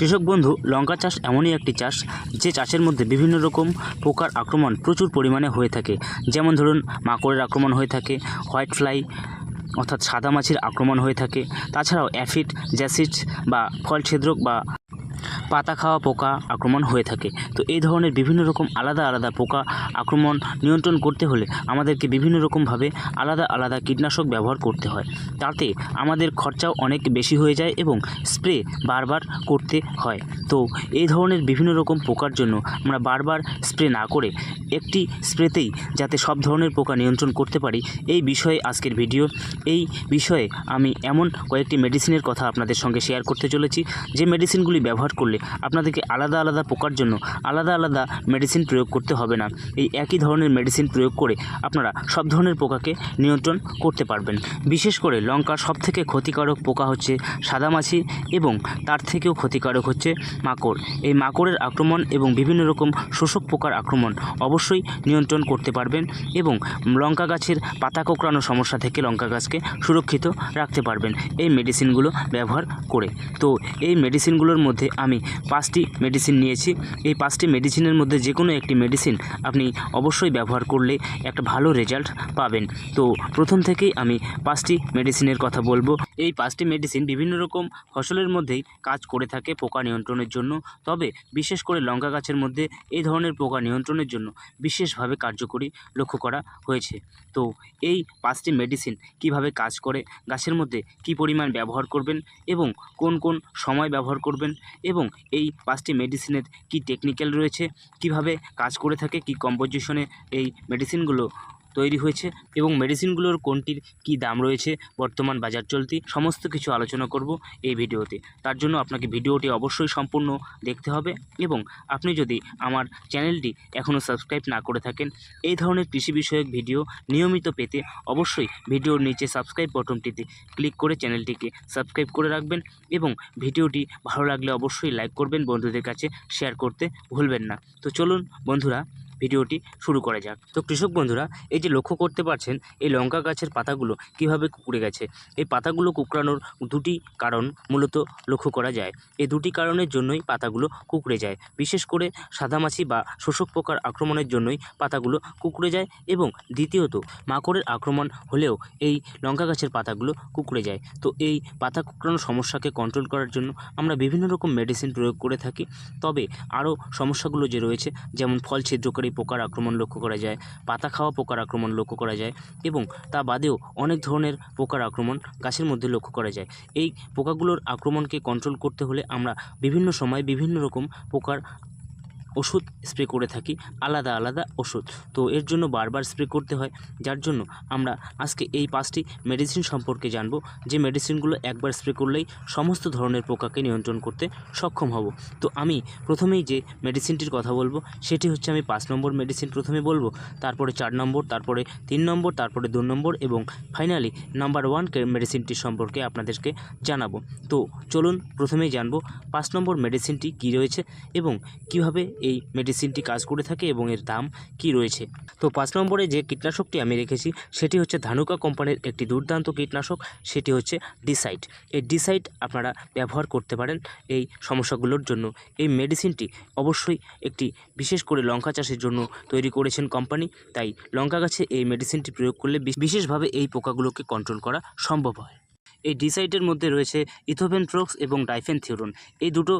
কৃষক বন্ধু, লঙ্কা চাষ এমনই একটি চাষ যে চাষের মধ্যে বিভিন্ন রকম পোকার আক্রমণ প্রচুর পরিমাণে হয়ে থাকে। যেমন ধরুন, মাকড়ের আক্রমণ হয়ে থাকে হোয়াইট ফ্লাই অর্থাৎ সাদা মাছির আক্রমণ হয়ে থাকে। তাছাড়াও অ্যাফিড জ্যাসিড বা ফল ছিদ্রক বা পাতা খাওয়া পোকা আক্রমণ হয়ে থাকে। তো এই ধরনের বিভিন্ন রকম আলাদা আলাদা পোকা আক্রমণ নিয়ন্ত্রণ করতে হলে আমাদেরকে বিভিন্ন রকমভাবে আলাদা আলাদা কীটনাশক ব্যবহার করতে হয়। তাতে আমাদের খরচাও অনেক বেশি হয়ে যায় এবং স্প্রে বারবার করতে হয়। তো এই ধরনের বিভিন্ন রকম পোকার জন্য আমরা বারবার স্প্রে না করে একটি স্প্রেতেই যাতে সব ধরনের পোকা নিয়ন্ত্রণ করতে পারি। এই বিষয়ে আজকের ভিডিও। এই বিষয়ে আমি এমন কয়েকটি মেডিসিনের কথা আপনাদের সঙ্গে শেয়ার করতে চলেছি। যে মেডিসিনগুলি ব্যবহার করলে আপনাদেরকে আলাদা আলাদা পোকার জন্য আলাদা আলাদা মেডিসিন প্রয়োগ করতে হবে না। এই একই ধরনের মেডিসিন প্রয়োগ করে আপনারা সব ধরনের পোকাকে নিয়ন্ত্রণ করতে পারবেন। বিশেষ করে লঙ্কার সবথেকে ক্ষতিকারক পোকা হচ্ছে সাদামাছি এবং তার থেকেও ক্ষতিকারক হচ্ছে মাকড়। এই মাকড়ের আক্রমণ এবং বিভিন্ন রকম শোষক পোকার আক্রমণ অবশ্যই নিয়ন্ত্রণ করতে পারবেন এবং লঙ্কা গাছের পাতা কোঁকড়ানো সমস্যা থেকে লঙ্কা গাছকে সুরক্ষিত রাখতে পারবেন এই মেডিসিনগুলো ব্যবহার করে। তো এই মেডিসিনগুলোর মধ্যে আমি পাঁচটি মেডিসিন নিয়েছি। এই পাঁচটি মেডিসিনের মধ্যে যে কোনো একটি মেডিসিন আপনি অবশ্যই ব্যবহার করলে একটা ভালো রেজাল্ট পাবেন। তো প্রথম থেকেই আমি পাঁচটি মেডিসিনের কথা বলব। এই পাঁচটি মেডিসিন বিভিন্ন রকম ফসলের মধ্যেই কাজ করে থাকে পোকা নিয়ন্ত্রণের জন্য। তবে বিশেষ করে লঙ্কা গাছের মধ্যে এই ধরনের পোকা নিয়ন্ত্রণের জন্য বিশেষভাবে কার্যকরী লক্ষ্য করা হয়েছে। তো এই পাঁচটি মেডিসিন কীভাবে কাজ করে, গাছের মধ্যে কি পরিমাণ ব্যবহার করবেন এবং কোন কোন সময় ব্যবহার করবেন এবং এই পাঁচটি মেডিসিনের কি টেকনিক্যাল রয়েছে, কীভাবে কাজ করে থাকে, কি কম্পোজিশনে এই মেডিসিনগুলো তৈরি হয়েছে এবং মেডিসিনগুলোর কোনটির কি দাম রয়েছে, বর্তমান বাজার চলতি, সমস্ত কিছু আলোচনা করব এই ভিডিওতে। তার জন্য আপনাকে ভিডিওটি অবশ্যই সম্পূর্ণ দেখতে হবে এবং আপনি যদি আমার চ্যানেলটি এখনও সাবস্ক্রাইব না করে থাকেন, এই ধরনের কৃষি বিষয়ক ভিডিও নিয়মিত পেতে অবশ্যই ভিডিওর নিচে সাবস্ক্রাইব বটনটিতে ক্লিক করে চ্যানেলটিকে সাবস্ক্রাইব করে রাখবেন এবং ভিডিওটি ভালো লাগলে অবশ্যই লাইক করবেন বন্ধুদের কাছে শেয়ার করতে ভুলবেন না। তো চলুন বন্ধুরা ভিডিওটি শুরু করা যাক। তো কৃষক বন্ধুরা, এই যে লক্ষ্য করতে পারছেন, এই লঙ্কা গাছের পাতাগুলো কীভাবে কুকড়ে গেছে? এই পাতাগুলো কুকড়ানোর দুটি কারণ মূলত লক্ষ্য করা যায়। এই দুটি কারণের জন্যই পাতাগুলো কুকড়ে যায়। বিশেষ করে সাদামাছি বা শোষক পোকার আক্রমণের জন্যই পাতাগুলো কুকড়ে যায় এবং দ্বিতীয়ত, মাকড়ের আক্রমণ হলেও এই লঙ্কা গাছের পাতাগুলো কুকড়ে যায়। তো এই পাতা কুকড়ানোর সমস্যাকে কন্ট্রোল করার জন্য আমরা বিভিন্ন রকম মেডিসিন প্রয়োগ করে থাকি। তবে আরও সমস্যাগুলো যে রয়েছে, যেমন ফল ছিদ্রকারী পোকার আক্রমণ লক্ষ্য করা যায়, পাতা খাওয়া পোকার আক্রমণ লক্ষ্য করা যায় এবং তা বাদেও অনেক ধরনের পোকার আক্রমণ গাছের মধ্যে লক্ষ্য করা যায়। এই পোকাগুলোর আক্রমণকে কন্ট্রোল করতে হলে আমরা বিভিন্ন সময় বিভিন্ন রকম পোকার ওষুধ স্প্রে করে থাকি, আলাদা আলাদা ওষুধ। তো এর জন্য বারবার স্প্রে করতে হয়, যার জন্য আমরা আজকে এই পাঁচটি মেডিসিন সম্পর্কে জানব, যে মেডিসিনগুলো একবার স্প্রে করলেই সমস্ত ধরনের পোকাকে নিয়ন্ত্রণ করতে সক্ষম হব। তো আমি প্রথমেই যে মেডিসিনটির কথা বলব, সেটি হচ্ছে আমি পাঁচ নম্বর মেডিসিন প্রথমে বলব, তারপরে চার নম্বর, তারপরে তিন নম্বর, তারপরে দু নম্বর এবং ফাইনালি নাম্বার ওয়ান মেডিসিনটি সম্পর্কে আপনাদেরকে জানাব। তো চলুন প্রথমেই জানব, পাঁচ নম্বর মেডিসিনটি কী রয়েছে এবং কীভাবে এই মেডিসিনটি কাজ করে থাকে এবং এর দাম কি রয়েছে? তো পাঁচ নম্বরে যে কীটনাশকটি আমি রেখেছি, সেটি হচ্ছে ধানুকা কোম্পানির একটি দুর্দান্ত কীটনাশক, সেটি হচ্ছে ডিসাইড এই ডিসাইড আপনারা ব্যবহার করতে পারেন এই সমস্যাগুলোর জন্য। এই মেডিসিনটি অবশ্যই একটি বিশেষ করে লঙ্কা চাষের জন্য তৈরি করেছেন কোম্পানি, তাই লঙ্কা গাছে এই মেডিসিনটি প্রয়োগ করলে বিশেষভাবে এই পোকাগুলোকে কন্ট্রোল করা সম্ভব হয়। এই ডিসাইডের মধ্যে রয়েছে ইথোভেনথ্রক্স এবং ডাইফেনথিওরন এই দুটো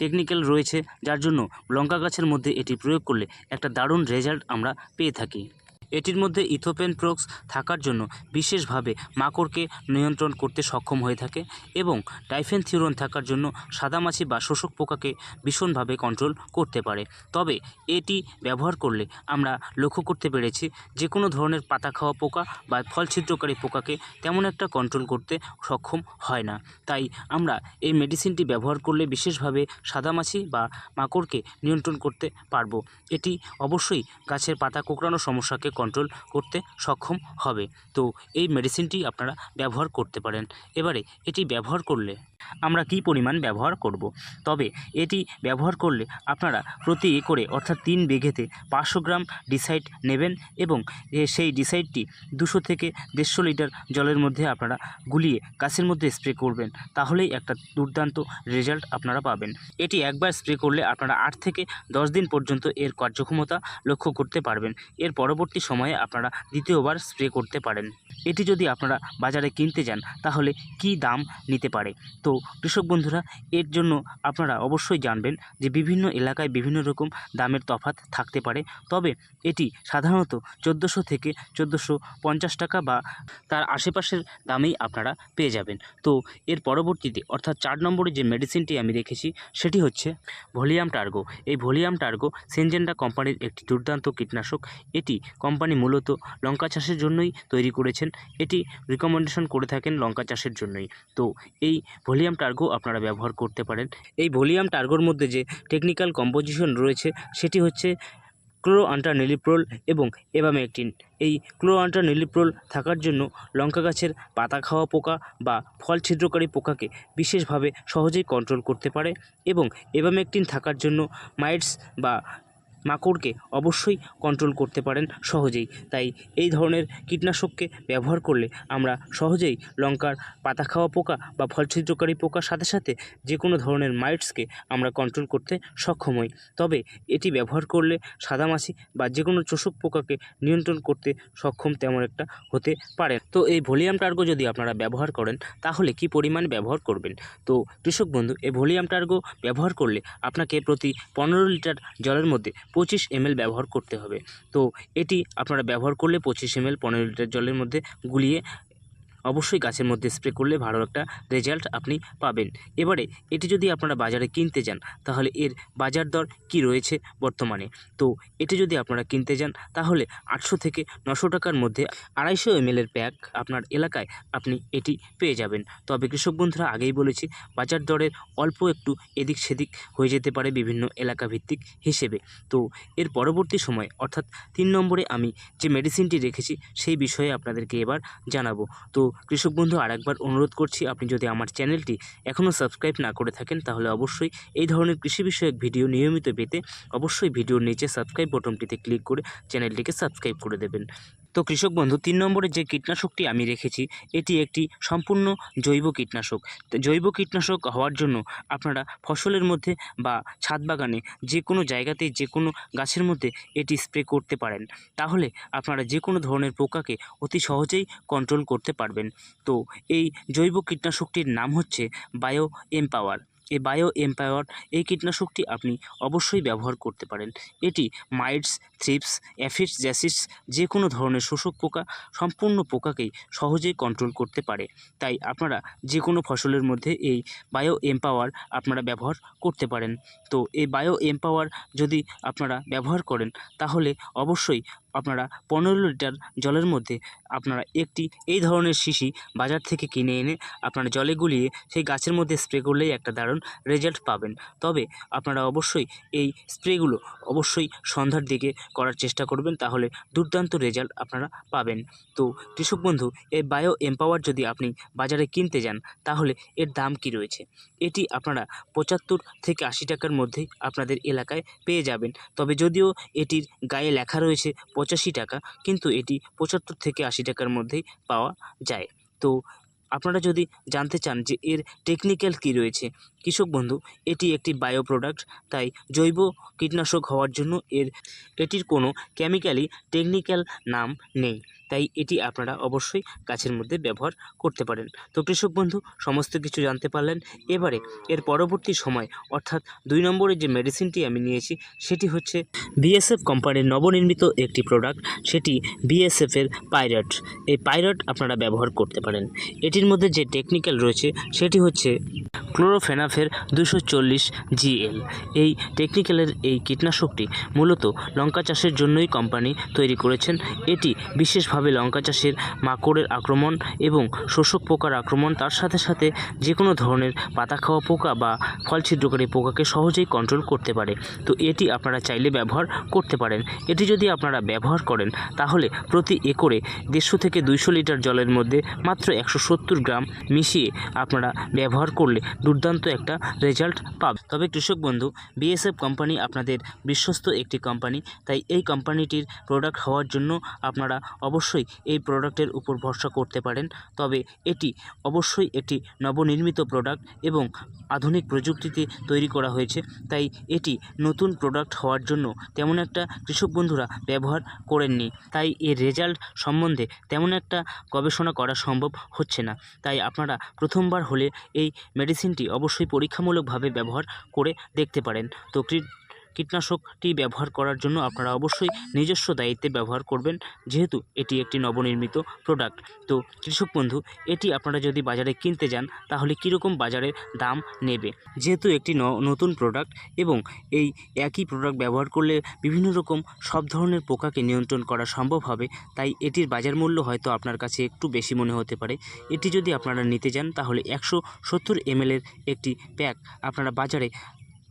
টেকনিক্যাল রয়েছে, যার জন্য লঙ্কা গাছের মধ্যে এটি প্রয়োগ করলে একটা দারুণ রেজাল্ট আমরা পেয়ে থাকি। এটির মধ্যে ইথোপেন প্রক্স থাকার জন্য বিশেষভাবে মাকড়কে নিয়ন্ত্রণ করতে সক্ষম হয়ে থাকে এবং টাইফেনথিউরন থাকার জন্য সাদামাছি বা শোষক পোকাকে ভীষণভাবে কন্ট্রোল করতে পারে। তবে এটি ব্যবহার করলে আমরা লক্ষ্য করতে পেরেছি যে কোনো ধরনের পাতা খাওয়া পোকা বা ফল ছিদ্রকারী পোকাকে তেমন একটা কন্ট্রোল করতে সক্ষম হয় না। তাই আমরা এই মেডিসিনটি ব্যবহার করলে বিশেষভাবে সাদামাছি বা মাকড়কে নিয়ন্ত্রণ করতে পারব। এটি অবশ্যই গাছের পাতা কোঁকড়ানো সমস্যাকে কন্ট্রোল করতে সক্ষম হবে। তো এই মেডিসিনটি আপনারা ব্যবহার করতে পারেন। এবারে এটি ব্যবহার করলে আমরা কী পরিমাণ ব্যবহার করব। তবে এটি ব্যবহার করলে আপনারা প্রতি একরে, অর্থাৎ তিন বিঘেতে পাঁচশো গ্রাম ডিসাইড নেবেন এবং সেই ডিসাইডটি দুশো থেকে দেড়শো লিটার জলের মধ্যে আপনারা গুলিয়ে গাছের মধ্যে স্প্রে করবেন। তাহলেই একটা দুর্দান্ত রেজাল্ট আপনারা পাবেন। এটি একবার স্প্রে করলে আপনারা আট থেকে দশ দিন পর্যন্ত এর কার্যক্ষমতা লক্ষ্য করতে পারবেন। এর পরবর্তী সময়ে আপনারা দ্বিতীয়বার স্প্রে করতে পারেন। এটি যদি আপনারা বাজারে কিনতে যান, তাহলে কি দাম নিতে পারে? তো কৃষক বন্ধুরা, এর জন্য আপনারা অবশ্যই জানবেন যে বিভিন্ন এলাকায় বিভিন্ন রকম দামের তফাৎ থাকতে পারে। তবে এটি সাধারণত চোদ্দোশো থেকে চোদ্দোশো পঞ্চাশ টাকা বা তার আশেপাশের দামেই আপনারা পেয়ে যাবেন। তো এর পরবর্তীতে অর্থাৎ চার নম্বরে যে মেডিসিনটি আমি রেখেছি, সেটি হচ্ছে ভলিয়াম টার্গো। এই ভলিয়াম টার্গো সেনজেন্ডা কোম্পানির একটি দুর্দান্ত কীটনাশক। এটি কোম্পানি মূলত লঙ্কা চাষের জন্যই তৈরি করেছেন। এটি রিকমেন্ডেশন করে থাকেন লঙ্কা চাষের জন্যই। তো এই টার্গো আপনারা ব্যবহার করতে পারেন। এই ভলিয়াম টার্গোর মধ্যে যে টেকনিক্যাল কম্পোজিশন রয়েছে, সেটি হচ্ছে ক্লো আন্টার নিলিপ্রোল এবং এবামেকটিন এই ক্লো আন্টার নিলিপ্রোল থাকার জন্য লঙ্কা গাছের পাতা খাওয়া পোকা বা ফল ছিদ্রকারী পোকাকে বিশেষভাবে সহজেই কন্ট্রোল করতে পারে এবং এবামেকটিন থাকার জন্য মাইটস বা মাকড়কে অবশ্যই কন্ট্রোল করতে পারেন সহজেই। তাই এই ধরনের কীটনাশককে ব্যবহার করলে আমরা সহজেই লঙ্কার পাতা খাওয়া পোকা বা ফল ছিদ্রকারী পোকার সাথে সাথে যে কোনো ধরনের মাইটসকে আমরা কন্ট্রোল করতে সক্ষম হই। তবে এটি ব্যবহার করলে সাদামাছি বা যে কোনো চোষক পোকাকে নিয়ন্ত্রণ করতে সক্ষম তেমন একটা হতে পারে তো এই ভলিউম টার্গো যদি আপনারা ব্যবহার করেন, তাহলে কি পরিমাণ ব্যবহার করবেন? তো কৃষক বন্ধু, এই ভলিউম টার্গো ব্যবহার করলে আপনাকে প্রতি পনেরো লিটার জলের মধ্যে পঁচিশ এমএল ব্যবহার করতে হবে। তো এটি আপনারা ব্যবহার করলে পঁচিশ এমএল পনেরো লিটার জলের মধ্যে গুলিয়ে অবশ্যই গাছের মধ্যে স্প্রে করলে ভালো একটা রেজাল্ট আপনি পাবেন। এবারে এটি যদি আপনারা বাজারে কিনতে যান, তাহলে এর বাজার দর কি রয়েছে বর্তমানে? তো এটি যদি আপনারা কিনতে যান, তাহলে আটশো থেকে নশো টাকার মধ্যে আড়াইশো এমএলের প্যাক আপনার এলাকায় আপনি এটি পেয়ে যাবেন। তবে কৃষক বন্ধুরা আগেই বলেছি, বাজার দরের অল্প একটু এদিক সেদিক হয়ে যেতে পারে বিভিন্ন এলাকা ভিত্তিক হিসেবে। তো এর পরবর্তী সময়, অর্থাৎ তিন নম্বরে আমি যে মেডিসিনটি রেখেছি, সেই বিষয়ে আপনাদেরকে এবার জানাব। তো কৃষক বন্ধু, আরেকবার অনুরোধ করছি, আপনি যদি আমার চ্যানেলটি এখনও সাবস্ক্রাইব না করে থাকেন, তাহলে অবশ্যই এই ধরনের কৃষি বিষয়ক ভিডিও নিয়মিত পেতে অবশ্যই ভিডিওর নিচে সাবস্ক্রাইব বটনটিতে ক্লিক করে চ্যানেলটিকে সাবস্ক্রাইব করে দেবেন। তো কৃষক বন্ধু, তিন নম্বরে যে কীটনাশকটি আমি রেখেছি, এটি একটি সম্পূর্ণ জৈব কীটনাশক। জৈব কীটনাশক হওয়ার জন্য আপনারা ফসলের মধ্যে বা ছাদ বাগানে যে কোনো জায়গাতে, যে কোনো গাছের মধ্যে এটি স্প্রে করতে পারেন। তাহলে আপনারা যে কোনো ধরনের পোকাকে অতি সহজেই কন্ট্রোল করতে পারবেন। তো এই জৈব কীটনাশকটির নাম হচ্ছে বায়ো এমপাওয়ার এই বায়ো এম্পাওয়ার এই কীটনাশকটি আপনি অবশ্যই ব্যবহার করতে পারেন। এটি মাইটস, থ্রিপস, অ্যাফিডস, জ্যাসিডস যে কোনো ধরনের শোষক পোকা সম্পূর্ণ পোকাকেই সহজেই কন্ট্রোল করতে পারে। তাই আপনারা যে কোনো ফসলের মধ্যে এই বায়ো এম্পাওয়ার আপনারা ব্যবহার করতে পারেন। তো এই বায়ো এম্পাওয়ার যদি আপনারা ব্যবহার করেন, তাহলে অবশ্যই আপনারা পনেরো লিটার জলের মধ্যে আপনারা একটি এই ধরনের শিশি বাজার থেকে কিনে এনে আপনারা জলে গুলিয়ে সেই গাছের মধ্যে স্প্রে করলেই একটা দারুণ রেজাল্ট পাবেন। তবে আপনারা অবশ্যই এই স্প্রেগুলো অবশ্যই সন্ধ্যার দিকে করার চেষ্টা করবেন, তাহলে দুর্দান্ত রেজাল্ট আপনারা পাবেন। তো কৃষক বন্ধু এই বায়ো এম্পাওয়ার যদি আপনি বাজারে কিনতে যান, তাহলে এর দাম কি রয়েছে? এটি আপনারা পঁচাত্তর থেকে আশি টাকার মধ্যেই আপনাদের এলাকায় পেয়ে যাবেন। তবে যদিও এটির গায়ে লেখা রয়েছে পঁচাশি টাকা, কিন্তু এটি পঁচাত্তর থেকে আশি টাকার মধ্যেই পাওয়া যায়। তো আপনারা যদি জানতে চান যে এর টেকনিক্যাল কী রয়েছে, কৃষক বন্ধু, এটি একটি বায়ো প্রোডাক্ট তাই জৈব কীটনাশক হওয়ার জন্য এর, এটির কোনো কেমিক্যালি টেকনিক্যাল নাম নেই। তাই এটি আপনারা অবশ্যই গাছের মধ্যে ব্যবহার করতে পারেন। তো কৃষক বন্ধু, সমস্ত কিছু জানতে পারলেন। এবারে এর পরবর্তী সময়, অর্থাৎ দুই নম্বরের যে মেডিসিনটি আমি নিয়েছি, সেটি হচ্ছে বিএসএফ কোম্পানির নবনির্মিত একটি প্রোডাক্ট সেটি বিএসএফের পাইরট এই পাইরট আপনারা ব্যবহার করতে পারেন। এটির মধ্যে যে টেকনিক্যাল রয়েছে, সেটি হচ্ছে ক্লোরোফেনাফের দুশো চল্লিশ জিএল এই টেকনিক্যালের এই কীটনাশকটি মূলত লঙ্কা চাষের জন্যই কোম্পানি তৈরি করেছেন। এটি বিশেষভাবে লঙ্কা চাষের মাকড়ের আক্রমণ এবং শোষক পোকার আক্রমণ, তার সাথে সাথে যে কোনো ধরনের পাতা খাওয়া পোকা বা ফল ছিদ্রকারী পোকাকে সহজেই কন্ট্রোল করতে পারে। তো এটি আপনারা চাইলে ব্যবহার করতে পারেন। এটি যদি আপনারা ব্যবহার করেন, তাহলে প্রতি একরে দেড়শো থেকে দুইশো লিটার জলের মধ্যে মাত্র একশো সত্তর গ্রাম মিশিয়ে আপনারা ব্যবহার করলে দুর্দান্ত একটা রেজাল্ট পাবে তবে কৃষক বন্ধু, বিএসএফ কোম্পানি আপনাদের বিশ্বস্ত একটি কোম্পানি, তাই এই কোম্পানিটির প্রোডাক্ট হওয়ার জন্য আপনারা অবশ্যই এই প্রোডাক্টের উপর ভরসা করতে পারেন। তবে এটি অবশ্যই একটি নবনির্মিত প্রোডাক্ট এবং আধুনিক প্রযুক্তিতে তৈরি করা হয়েছে। তাই এটি নতুন প্রোডাক্ট হওয়ার জন্য তেমন একটা কৃষক বন্ধুরা ব্যবহার করেননি। তাই এর রেজাল্ট সম্বন্ধে তেমন একটা গবেষণা করা সম্ভব হচ্ছে না। তাই আপনারা প্রথমবার হলে এই মেডিসিনটি অবশ্যই পরীক্ষামূলকভাবে ব্যবহার করে দেখতে পারেন। তো কীটনাশকটি ব্যবহার করার জন্য আপনারা অবশ্যই নিজস্ব দায়িত্বে ব্যবহার করবেন, যেহেতু এটি একটি নবনির্মিত প্রোডাক্ট তো কৃষক বন্ধু, এটি আপনারা যদি বাজারে কিনতে যান, তাহলে কীরকম বাজারের দাম নেবে? যেহেতু একটি নতুন প্রোডাক্ট এবং এই একই প্রোডাক্ট ব্যবহার করলে বিভিন্ন রকম সব ধরনের পোকাকে নিয়ন্ত্রণ করা সম্ভব হবে, তাই এটির বাজার মূল্য হয়তো আপনার কাছে একটু বেশি মনে হতে পারে। এটি যদি আপনারা নিতে যান, তাহলে একশো সত্তর এমএলের একটি প্যাক আপনারা বাজারে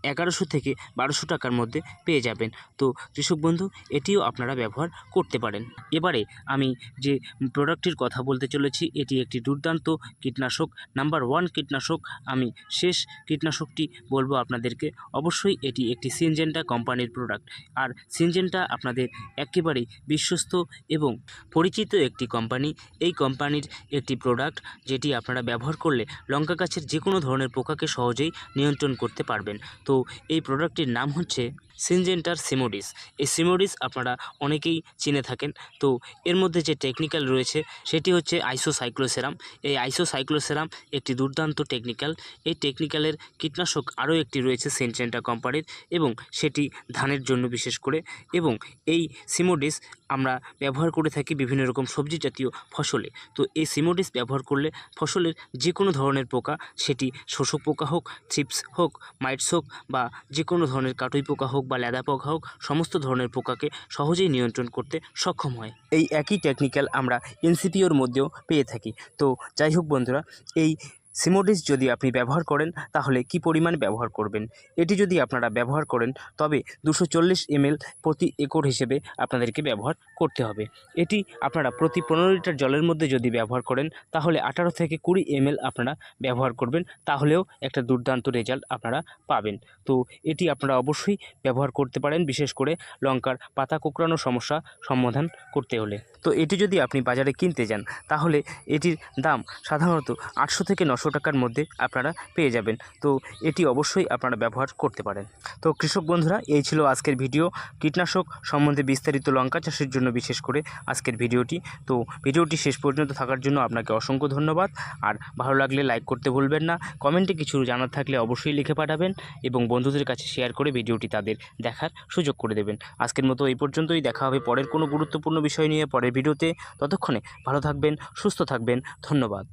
এগারোশো থেকে বারোশো টাকার মধ্যে পেয়ে যাবেন। তো কৃষক বন্ধু, এটিও আপনারা ব্যবহার করতে পারেন। এবারে আমি যে প্রোডাক্টটির কথা বলতে চলেছি, এটি একটি দুর্দান্ত কীটনাশক, নাম্বার ওয়ান কীটনাশক। আমি শেষ কীটনাশকটি বলব আপনাদেরকে। অবশ্যই এটি একটি সিনজেন্টা কোম্পানির প্রোডাক্ট। আর সিনজেন্টা আপনাদের একেবারেই বিশ্বস্ত এবং পরিচিত একটি কোম্পানি। এই কোম্পানির একটি প্রোডাক্ট যেটি আপনারা ব্যবহার করলে লঙ্কা গাছের যে কোনো ধরনের পোকাকে সহজেই নিয়ন্ত্রণ করতে পারবেন। তো এই প্রোডাক্টটির নাম হচ্ছে সিনজেন্টার সিমোডিস। এই সিমোডিস আপনারা অনেকেই চিনে থাকেন। তো এর মধ্যে যে টেকনিক্যাল রয়েছে, সেটি হচ্ছে আইসোসাইক্লোসেরাম এই আইসোসাইক্লোসেরাম একটি দুর্দান্ত টেকনিক্যাল এই টেকনিক্যালের কীটনাশক আরও একটি রয়েছে সিনজেন্টা কোম্পানির এবং সেটি ধানের জন্য বিশেষ করে। এবং এই সিমোডিস আমরা ব্যবহার করে থাকি বিভিন্ন রকম সবজি জাতীয় ফসলে। তো এই সিমোডিস ব্যবহার করলে ফসলের যে কোনো ধরনের পোকা, সেটি শোষক পোকা হোক, চিপস হোক, মাইটস হোক বা যে কোনো ধরনের কাটুই পোকা হোক বা লেদা পোকা হোক সমস্ত ধরনের পোকাকে সহজেই নিয়ন্ত্রণ করতে সক্ষম হয়। এই একই টেকনিক্যাল আমরা এনসিপিওর মধ্যেও পেয়ে থাকি। তো যাই হোক বন্ধুরা, এই সিমোডিস যদি আপনি ব্যবহার করেন, তাহলে কি পরিমাণ ব্যবহার করবেন? এটি যদি আপনারা ব্যবহার করেন, তবে দুশো চল্লিশ এমএল প্রতি একর হিসেবে আপনাদেরকে ব্যবহার করতে হবে। এটি আপনারা প্রতি পনেরো লিটার জলের মধ্যে যদি ব্যবহার করেন, তাহলে আঠারো থেকে কুড়ি এমএল আপনারা ব্যবহার করবেন, তাহলেও একটা দুর্দান্ত রেজাল্ট আপনারা পাবেন। তো এটি আপনারা অবশ্যই ব্যবহার করতে পারেন, বিশেষ করে লঙ্কার পাতা কোঁকড়ানো সমস্যা সমাধান করতে হলে। তো এটি যদি আপনি বাজারে কিনতে যান, তাহলে এটির দাম সাধারণত আটশো থেকে নশো টাকার মধ্যে আপনারা পেয়ে যাবেন। তো এটি অবশ্যই আপনারা ব্যবহার করতে পারেন। তো কৃষক বন্ধুরা, এই ছিল আজকের ভিডিও। কীটনাশক সম্বন্ধে বিস্তারিত লঙ্কা চাষের জন্য বিশেষ করে আজকের ভিডিওটি। তো ভিডিওটি শেষ পর্যন্ত থাকার জন্য আপনাকে অসংখ্য ধন্যবাদ। আর ভালো লাগলে লাইক করতে ভুলবেন না। কমেন্টে কিছু জানার থাকলে অবশ্যই লিখে পাঠাবেন এবং বন্ধুদের কাছে শেয়ার করে ভিডিওটি তাদের দেখার সুযোগ করে দেবেন। আজকের মতো এই পর্যন্তই। দেখা হবে পরের কোনো গুরুত্বপূর্ণ বিষয় নিয়ে পরের ভিডিওতে। ততক্ষণে ভালো থাকবেন, সুস্থ থাকবেন। ধন্যবাদ।